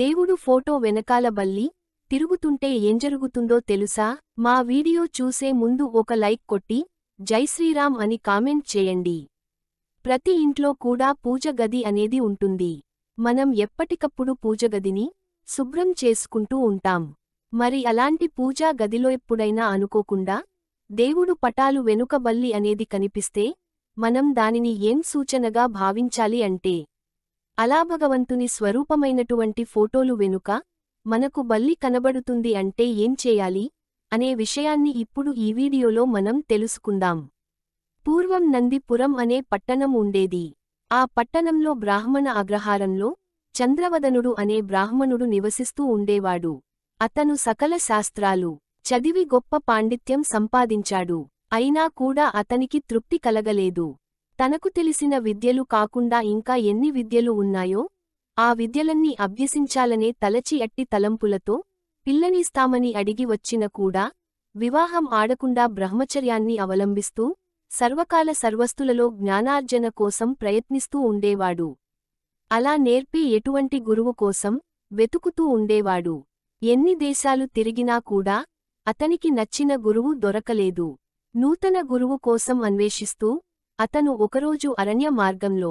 దేవుడు ఫోటో వెనకాల బల్లి తిరుగుతుంటే ఏం జరుగుతుందో తెలుసా? మా వీడియో చూసే ముందు ఒక లైక్ కొట్టి జై శ్రీరామ్ అని కామెంట్ చేయండి. ప్రతి ఇంట్లో కూడా పూజ గది అనేది ఉంటుంది. మనం ఎప్పటికప్పుడు పూజ గదిని శుభ్రం చేసుకుంటూ ఉంటాం. మరి అలాంటి పూజా గదిలో ఎప్పుడైనా అనుకోకుండా దేవుడు పటాలు వెనుక బల్లి అనేది కనిపిస్తే మనం దానిని ఏం సూచనగా భావించాలి అంటే అలా భగవంతుని స్వరూపమైనటువంటి ఫోటోలు వెనుక మనకు బల్లి కనబడుతుంది అంటే ఏం చేయాలి అనే విషయాన్ని ఇప్పుడు ఈ వీడియోలో మనం తెలుసుకుందాం. పూర్వం నందిపురం అనే పట్టణం ఉండేది. ఆ పట్టణంలో బ్రాహ్మణ అగ్రహారంలో చంద్రవదనుడు అనే బ్రాహ్మణుడు నివసిస్తూ ఉండేవాడు. అతను సకల శాస్త్రాలు చదివి గొప్ప పాండిత్యం సంపాదించాడు. అయినా కూడా అతనికి తృప్తి కలగలేదు. తనకు తెలిసిన విద్యలు కాకుండా ఇంకా ఎన్ని విద్యలు ఉన్నాయో ఆ విద్యలన్నీ అభ్యసించాలనే తలచి అట్టి తలంపులతో పిల్లనిస్తామని అడిగి వచ్చిన కూడా వివాహం ఆడకుండా బ్రహ్మచర్యాన్ని అవలంబిస్తూ సర్వకాల సర్వస్తులలో జ్ఞానార్జన కోసం ప్రయత్నిస్తూ ఉండేవాడు. అలా నేర్పి ఎటువంటి గురువు కోసం వెతుకుతూ ఉండేవాడు. ఎన్ని దేశాలు తిరిగినా కూడా అతనికి నచ్చిన గురువు దొరకలేదు. నూతన గురువు కోసం అన్వేషిస్తూ అతను ఒకరోజు అరణ్య మార్గంలో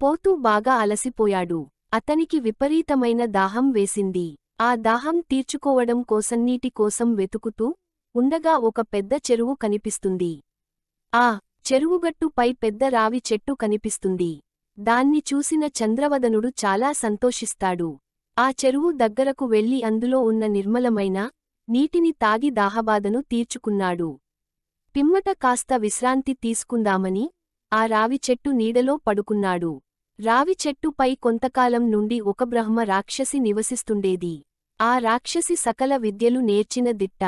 పోతూ బాగా అలసిపోయాడు. అతనికి విపరీతమైన దాహం వేసింది. ఆ దాహం తీర్చుకోవడం కోసం నీటి కోసం వెతుకుతూ ఉండగా ఒక పెద్ద చెరువు కనిపిస్తుంది. ఆ చెరువుగట్టుపై పెద్ద రావి చెట్టు కనిపిస్తుంది. దాన్ని చూసిన చంద్రవదనుడు చాలా సంతోషిస్తాడు. ఆ చెరువు దగ్గరకు వెళ్ళి అందులో ఉన్న నిర్మలమైన నీటిని తాగి దాహబాధను తీర్చుకున్నాడు. పిమ్మట కాస్త విశ్రాంతి తీసుకుందామని ఆ రావి చెట్టు నీడలో పడుకున్నాడు. రావి చెట్టుపై కొంతకాలం నుండి ఒక బ్రహ్మ రాక్షసి నివసిస్తుండేది. ఆ రాక్షసి సకల విద్యలు నేర్చిన దిట్ట.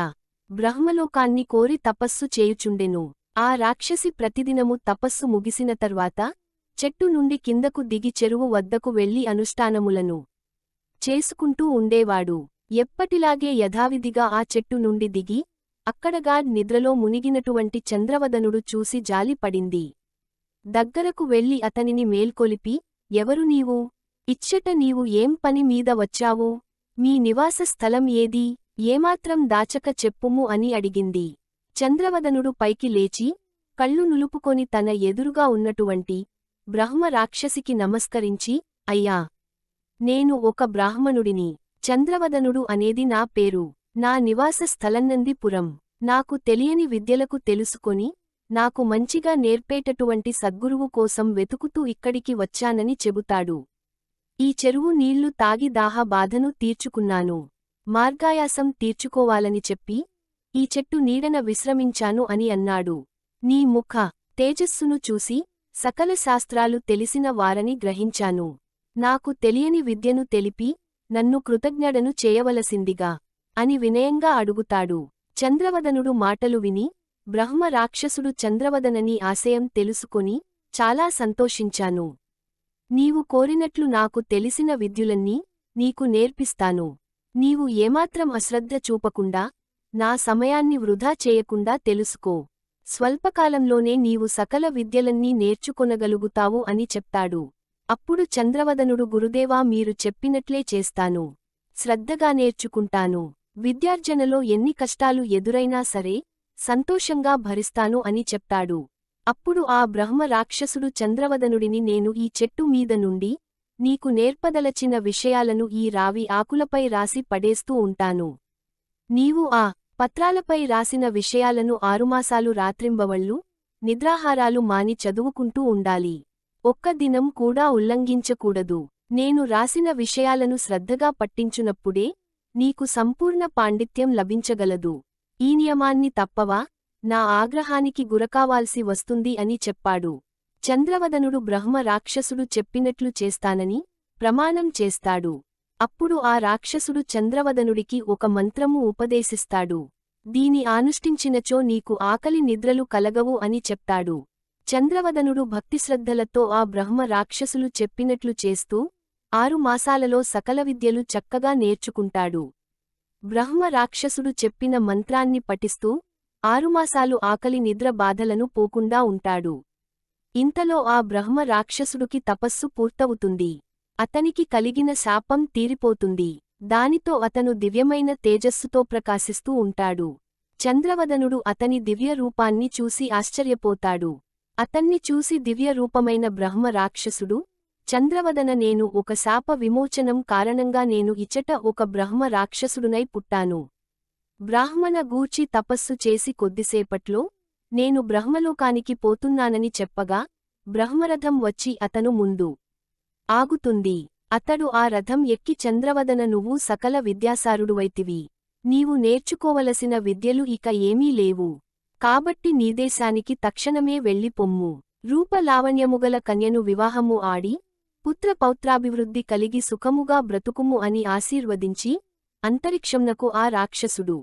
బ్రహ్మలోకాన్ని కోరి తపస్సు చేయుచుండెను. ఆ రాక్షసి ప్రతిదినము తపస్సు ముగిసిన తర్వాత చెట్టు నుండి కిందకు దిగి చెరువు వద్దకు వెళ్ళి అనుష్ఠానములను చేసుకుంటూ ఉండేవాడు. ఎప్పటిలాగే యథావిధిగా ఆ చెట్టు నుండి దిగి అక్కడగాడ్ నిద్రలో మునిగినటువంటి చంద్రవదనుడు చూసి జాలిపడింది. దగ్గరకు వెళ్ళి అతనిని మేల్కొలిపి ఎవరు నీవు? ఇచ్చట నీవు ఏం పని మీద వచ్చావు? మీ నివాస స్థలం ఏది? ఏమాత్రం దాచక చెప్పుము అని అడిగింది. చంద్రవదనుడు పైకి లేచి కళ్ళు నులుపుకొని తన ఎదురుగా ఉన్నటువంటి బ్రహ్మ రాక్షసికి నమస్కరించి అయ్యా నేను ఒక బ్రాహ్మణుడిని. చంద్రవదనుడు అనేది నా పేరు. నా నివాస స్థలన్నందిపురం నాకు తెలియని విద్యలకు తెలుసుకొని నాకు మంచిగా నేర్పేటటువంటి సద్గురువు కోసం వెతుకుతూ ఇక్కడికి వచ్చానని చెబుతాడు. ఈ చెరువు నీళ్ళు తాగి దాహ బాధను తీర్చుకున్నాను. మార్గాయాసం తీర్చుకోవాలని చెప్పి ఈ చెట్టు నీడన విశ్రమించాను అని అన్నాడు. నీ ముఖ తేజస్సును చూసి సకల శాస్త్రాలు తెలిసిన వారని గ్రహించాను. నాకు తెలియని విద్యను తెలిపి నన్ను కృతజ్ఞడను చేయవలసిందిగా అని వినయంగా అడుగుతాడు. చంద్రవదనుడు మాటలు విని బ్రహ్మ రాక్షసుడు చంద్రవదనని ఆశయం తెలుసుకొని చాలా సంతోషించాను. నీవు కోరినట్లు నాకు తెలిసిన విద్యులన్నీ నీకు నేర్పిస్తాను. నీవు ఏమాత్రం అశ్రద్ధ చూపకుండా నా సమయాన్ని వృధా చేయకుండా తెలుసుకో. స్వల్పకాలంలోనే నీవు సకల విద్యలన్నీ నేర్చుకొనగలుగుతావు అని చెప్తాడు. అప్పుడు చంద్రవదనుడు గురుదేవా మీరు చెప్పినట్లే చేస్తాను. శ్రద్ధగా నేర్చుకుంటాను. విద్యార్జనలో ఎన్ని కష్టాలు ఎదురైనా సరే సంతోషంగా భరిస్తాను అని చెప్తాడు. అప్పుడు ఆ బ్రహ్మ రాక్షసుడు చంద్రవదనుడిని నేను ఈ చెట్టు మీద నుండి నీకు నేర్పదలచిన విషయాలను ఈ రావి ఆకులపై రాసి పడేస్తూ ఉంటాను. నీవు ఆ పత్రాలపై రాసిన విషయాలను ఆరుమాసాలు రాత్రింబవళ్ళు నిద్రాహారాలు మాని చదువుకుంటూ ఉండాలి. ఒక్క దినం కూడా ఉల్లంఘించకూడదు. నేను రాసిన విషయాలను శ్రద్ధగా పట్టించునప్పుడే నీకు సంపూర్ణ పాండిత్యం లభించగలదు. ఈ నియమాన్ని తప్పవా? నా ఆగ్రహానికి గురకావాల్సి వస్తుంది అని చెప్పాడు. చంద్రవదనుడు బ్రహ్మ రాక్షసుడు చెప్పినట్లు చేస్తానని ప్రమాణం చేస్తాడు. అప్పుడు ఆ రాక్షసుడు చంద్రవదనుడికి ఒక మంత్రము ఉపదేశిస్తాడు. దీని ఆనుష్ఠించినచో నీకు ఆకలి నిద్రలు కలగవు అని చెప్తాడు. చంద్రవదనుడు భక్తిశ్రద్ధలతో ఆ బ్రహ్మ రాక్షసులు చెప్పినట్లు చేస్తూ ఆరు మాసాలలో సకల విద్యలు చక్కగా నేర్చుకుంటాడు. బ్రహ్మ రాక్షసుడు చెప్పిన మంత్రాన్ని పఠిస్తూ ఆరుమాసాలు ఆకలి నిద్ర బాధలను పోకుండా ఉంటాడు. ఇంతలో ఆ బ్రహ్మ రాక్షసుడికి తపస్సు పూర్తవుతుంది. అతనికి కలిగిన శాపం తీరిపోతుంది. దానితో అతను దివ్యమైన తేజస్సుతో ప్రకాశిస్తూ ఉంటాడు. చంద్రవదనుడు అతని దివ్య రూపాన్ని చూసి ఆశ్చర్యపోతాడు. అతన్ని చూసి దివ్య రూపమైన బ్రహ్మ రాక్షసుడు చంద్రవదన నేను ఒక శాప విమోచనం కారణంగా నేను ఇచట ఒక బ్రహ్మ రాక్షసుడునై పుట్టాను. బ్రాహ్మణ గూర్చి తపస్సు చేసి కొద్దిసేపట్లో నేను బ్రహ్మలోకానికి పోతున్నానని చెప్పగా బ్రహ్మరథం వచ్చి అతను ముందు ఆగుతుంది. అతడు ఆ రథం ఎక్కి చంద్రవదన నువ్వు సకల విద్యాసారుడువైతివి. నీవు నేర్చుకోవలసిన విద్యలు ఇక ఏమీ లేవు. కాబట్టి నీదేశానికి తక్షణమే వెళ్ళిపొమ్ము రూపలావణ్యముగల కన్యను వివాహము ఆడి పుత్ర పౌత్రాభివృద్ధి కలిగి సుఖముగా బ్రతుకుము అని ఆశీర్వదించి అంతరిక్షంనకు ఆ రాక్షసుడు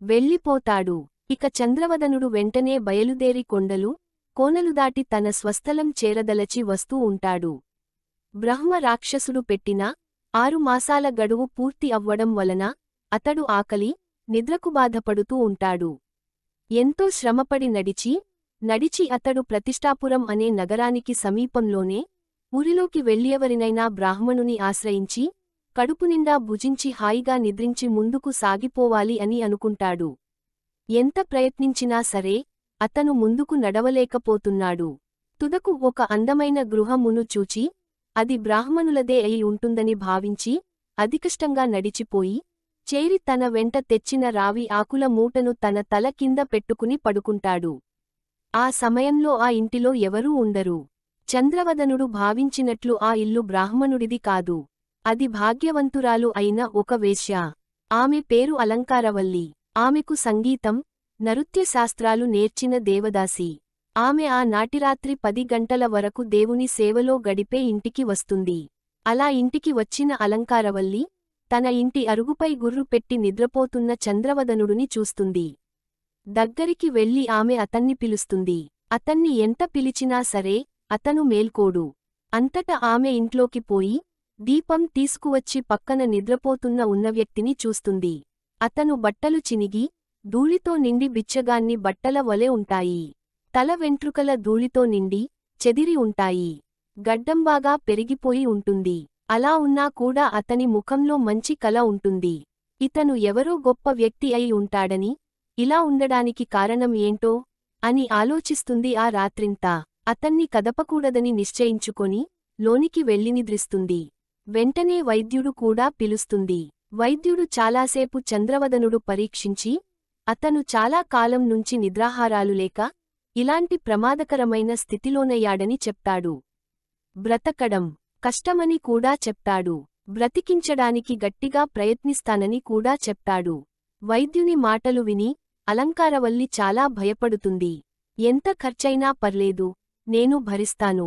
వెళ్ళిపోతాడు. ఇక చంద్రవదనుడు వెంటనే బయలుదేరి కొండలు కోనలు దాటి తన స్వస్థలం చేరదలచి వస్తూ ఉంటాడు. బ్రహ్మ రాక్షసుడు పెట్టిన ఆరు మాసాల గడువు పూర్తి అవ్వడం వలన అతడు ఆకలి నిద్రకు బాధపడుతూ ఉంటాడు. ఎంతో శ్రమపడి నడిచి నడిచి అతడు ప్రతిష్టాపురం అనే నగరానికి సమీపంలోనే ఊరిలోకి వెళ్ళియవరినైనా బ్రాహ్మణుని ఆశ్రయించి కడుపునిండా భుజించి హాయిగా నిద్రించి ముందుకు సాగిపోవాలి అని అనుకుంటాడు. ఎంత ప్రయత్నించినా సరే అతను ముందుకు నడవలేకపోతున్నాడు. తుదకు ఒక అందమైన గృహమును చూచి అది బ్రాహ్మణులదే అయి ఉంటుందని భావించి అధికష్టంగా నడిచిపోయి చేరి తన వెంట తెచ్చిన రావి ఆకుల మూటను తన తల కింద పెట్టుకుని పడుకుంటాడు. ఆ సమయంలో ఆ ఇంటిలో ఎవరూ ఉండరు. చంద్రవదనుడు భావించినట్లు ఆ ఇల్లు బ్రాహ్మణుడిది కాదు. అది భాగ్యవంతురాలు అయిన ఒక వేశ్య. ఆమె పేరు అలంకారవల్లి. ఆమెకు సంగీతం నృత్యశాస్త్రాలు నేర్చిన దేవదాసి. ఆమె ఆ నాటిరాత్రి పది గంటల వరకు దేవుని సేవలో గడిపే ఇంటికి వస్తుంది. అలా ఇంటికి వచ్చిన అలంకారవల్లి తన ఇంటి అరుగుపై గుర్రు పెట్టి నిద్రపోతున్న చంద్రవదనుడుని చూస్తుంది. దగ్గరికి వెళ్ళి ఆమె అతన్ని పిలుస్తుంది. అతన్ని ఎంత పిలిచినా సరే అతను మేల్కోడు. అంతట ఆమె ఇంట్లోకి పోయి దీపం తీసుకువచ్చి పక్కన నిద్రపోతున్న ఉన్న వ్యక్తిని చూస్తుంది. అతను బట్టలు చినిగి ధూళితో నిండి బిచ్చగాన్ని బట్టల వలె ఉంటాయి. తల వెంట్రుకల ధూళితో నిండి చెదిరి ఉంటాయి. గడ్డంబాగా పెరిగిపోయి ఉంటుంది. అలా ఉన్నా కూడా అతని ముఖంలో మంచి కల ఉంటుంది. ఇతను ఎవరో గొప్ప వ్యక్తి అయి ఉంటాడని ఇలా ఉండడానికి కారణం ఏంటో అని ఆలోచిస్తుంది ఆ రాత్రింతా. అతన్ని కదపకూడదని నిశ్చయించుకొని లోనికి వెళ్ళినిద్రిస్తుంది. వెంటనే వైద్యుడు కూడా పిలుస్తుంది. వైద్యుడు చాలాసేపు చంద్రవదనుడు పరీక్షించి అతను చాలా కాలం నుంచి నిద్రాహారాలు లేక ఇలాంటి ప్రమాదకరమైన స్థితిలోనయ్యాడని చెప్తాడు. బ్రతకడం కష్టమని కూడా చెప్తాడు. బ్రతికించడానికి గట్టిగా ప్రయత్నిస్తానని కూడా చెప్తాడు. వైద్యుని మాటలు విని అలంకారవల్లి చాలా భయపడుతుంది. ఎంత ఖర్చైనా పర్లేదు నేను భరిస్తాను.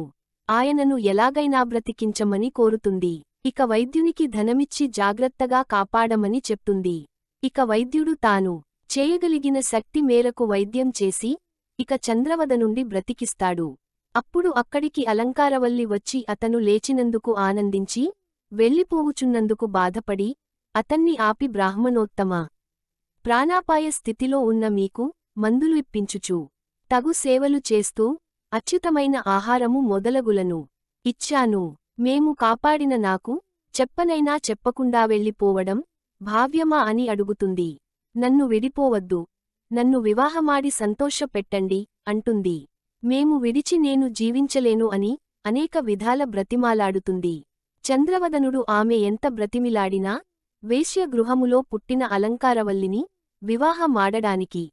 ఆయనను ఎలాగైనా బ్రతికించమని కోరుతుంది. ఇక వైద్యునికి ధనమిచ్చి జాగ్రత్తగా కాపాడమని చెప్తుంది. ఇక వైద్యుడు తాను చేయగలిగిన శక్తి మేరకు వైద్యం చేసి ఇక చంద్రవద నుండి బ్రతికిస్తాడు. అప్పుడు అక్కడికి అలంకారవల్లి వచ్చి అతను లేచినందుకు ఆనందించి వెళ్ళిపోవుచున్నందుకు బాధపడి అతన్ని ఆపి బ్రాహ్మణోత్తమ ప్రాణాపాయ స్థితిలో ఉన్న మీకు మందులు ఇప్పించుచు తగు సేవలు చేస్తూ అచ్యుతమైన ఆహారము మొదలగులను. ఇచ్చాను. మేము కాపాడిన నాకు చెప్పనైనా చెప్పకుండా వెళ్ళిపోవడం భావ్యమా అని అడుగుతుంది. నన్ను విడిపోవద్దు. నన్ను వివాహమాడి సంతోషపెట్టండి అంటుంది. మేము విడిచి నేను జీవించలేను అని అనేక విధాల బ్రతిమాలాడుతుంది. చంద్రవదనుడు ఆమె ఎంత బ్రతిమిలాడినా వేశ్యగృహములో పుట్టిన అలంకారవల్లిని వివాహమాడడానికి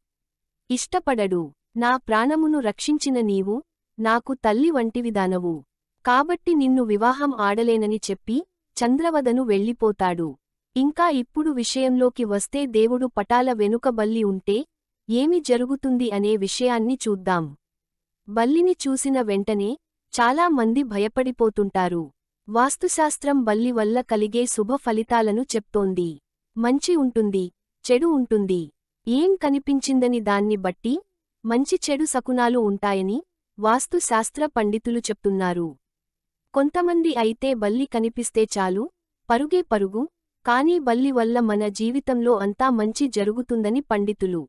ఇష్టపడడు. నా ప్రాణమును రక్షించిన నీవు నాకు తల్లి వంటివిదానవు. కాబట్టి నిన్ను వివాహం ఆడలేనని చెప్పి చంద్రవదను వెళ్ళిపోతాడు. ఇంకా ఇప్పుడు విషయంలోకి వస్తే దేవుడు పటాల వెనుక బల్లి ఉంటే ఏమి జరుగుతుంది అనే విషయాన్ని చూద్దాం. బల్లిని చూసిన వెంటనే చాలా మంది భయపడిపోతుంటారు. వాస్తుశాస్త్రం బల్లి వల్ల కలిగే శుభ ఫలితాలను చెప్తోంది. మంచి ఉంటుంది చెడు ఉంటుంది. ఏం కనిపించిందని దాన్ని బట్టి మంచి చెడు సకునాలు ఉంటాయని వాస్తుశాస్త్ర పండితులు చెప్తున్నారు. కొంతమంది అయితే బల్లి కనిపిస్తే చాలు పరుగే పరుగు కానీ బల్లి వల్ల మన జీవితంలో అంతా మంచి జరుగుతుందని పండితులు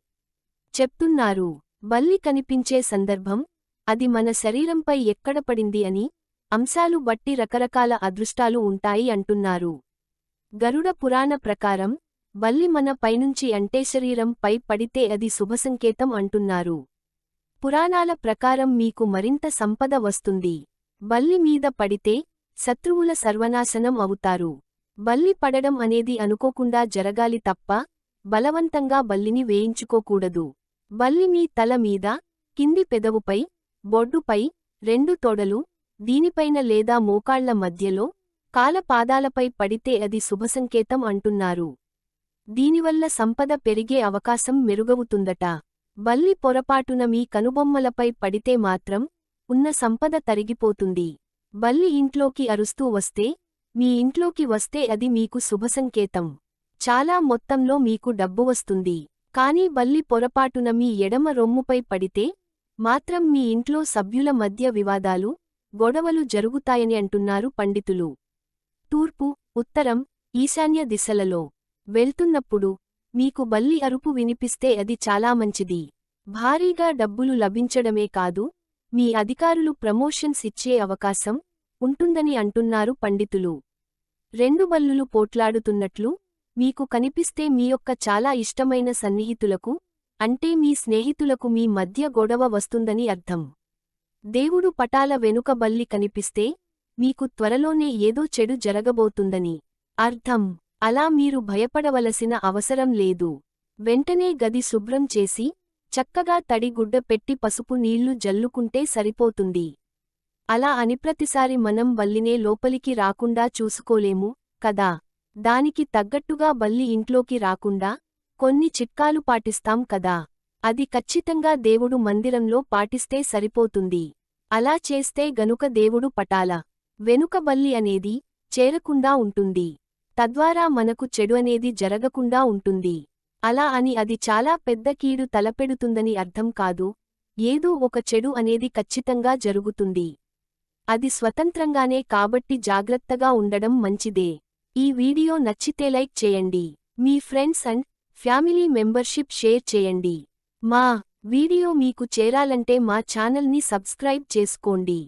చెప్తున్నారు. బల్లి కనిపించే సందర్భం అది మన శరీరంపై ఎక్కడ పడింది అని అంశాలు బట్టి రకరకాల అదృష్టాలు ఉంటాయి అంటున్నారు. గరుడ పురాణ ప్రకారం బల్లి మన పైనుంచి అంటే శరీరం పై పడితే అది శుభసంకేతం అంటున్నారు. పురాణాల ప్రకారం మీకు మరింత సంపద వస్తుంది. బల్లి మీద పడితే శత్రువుల సర్వనాశనం అవుతారు. బల్లి పడడం అనేది అనుకోకుండా జరగాలి తప్ప బలవంతంగా బల్లిని వేయించుకోకూడదు. బల్లి మీ తల మీద కింది పెదవుపై బొడ్డుపై రెండు తొడలు దీనిపైన లేదా మోకాళ్ళ మధ్యలో కాలపాదాలపై పడితే అది శుభసంకేతం అంటున్నారు. దీనివల్ల సంపద పెరిగే అవకాశం మెరుగవుతుందట. బల్లి పొరపాటున మీ కనుబొమ్మలపై పడితే మాత్రం ఉన్న సంపద తరిగిపోతుంది. బల్లి ఇంట్లోకి అరుస్తూ వస్తే మీ ఇంట్లోకి వస్తే అది మీకు శుభసంకేతం. చాలా మొత్తంలో మీకు డబ్బు వస్తుంది. కానీ బల్లి పొరపాటున మీ ఎడమ రొమ్ముపై పడితే మాత్రం మీ ఇంట్లో సభ్యుల మధ్య వివాదాలు గొడవలు జరుగుతాయని అంటున్నారు పండితులు. తూర్పు ఉత్తరం ఈశాన్య దిశలలో. వెళ్తున్నప్పుడు మీకు బల్లి అరుపు వినిపిస్తే అది చాలా మంచిది. భారీగా డబ్బులు లభించడమే కాదు మీ అధికారులు ప్రమోషన్స్ ఇచ్చే అవకాశం ఉంటుందని అంటున్నారు పండితులు. రెండు బల్లులు పోట్లాడుతున్నట్లు మీకు కనిపిస్తే మీ యొక్క చాలా ఇష్టమైన సన్నిహితులకు అంటే మీ స్నేహితులకు మీ మధ్య గొడవ వస్తుందని అర్థం. దేవుడు పటాల వెనుక బల్లి కనిపిస్తే మీకు త్వరలోనే ఏదో చెడు జరగబోతుందని అర్థం. అలా మీరు భయపడవలసిన అవసరం లేదు. వెంటనే గది శుభ్రం చేసి చక్కగా తడిగుడ్డ పెట్టి పసుపు నీళ్ళు జల్లుకుంటే సరిపోతుంది. అలా అని ప్రతిసారి మనం బల్లినే లోపలికి రాకుండా చూసుకోలేము కదా? దానికి తగ్గట్టుగా బల్లి ఇంట్లోకి రాకుండా కొన్ని చిట్కాలు పాటిస్తాం కదా? అది ఖచ్చితంగా దేవుడు మందిరంలో పాటిస్తే సరిపోతుంది. అలా చేస్తే గనుక దేవుడు పటాల వెనుక బల్లి అనేది చేరకుండా ఉంటుంది. తద్వారా మనకు చెడు అనేది జరగకుండా ఉంటుంది. అలా అని అది చాలా పెద్ద కీడు తలపెడుతుందని అర్థం కాదు. ఏదో ఒక చెడు అనేది ఖచ్చితంగా జరుగుతుంది. అది స్వతంత్రంగానే కాబట్టి జాగ్రత్తగా ఉండడం మంచిదే. ఈ వీడియో నచ్చితే లైక్ చేయండి. మీ friends and family membership share చేయండి. మా వీడియో మీకు చేరాలంటే మా ఛానల్ని సబ్స్క్రైబ్ చేసుకోండి.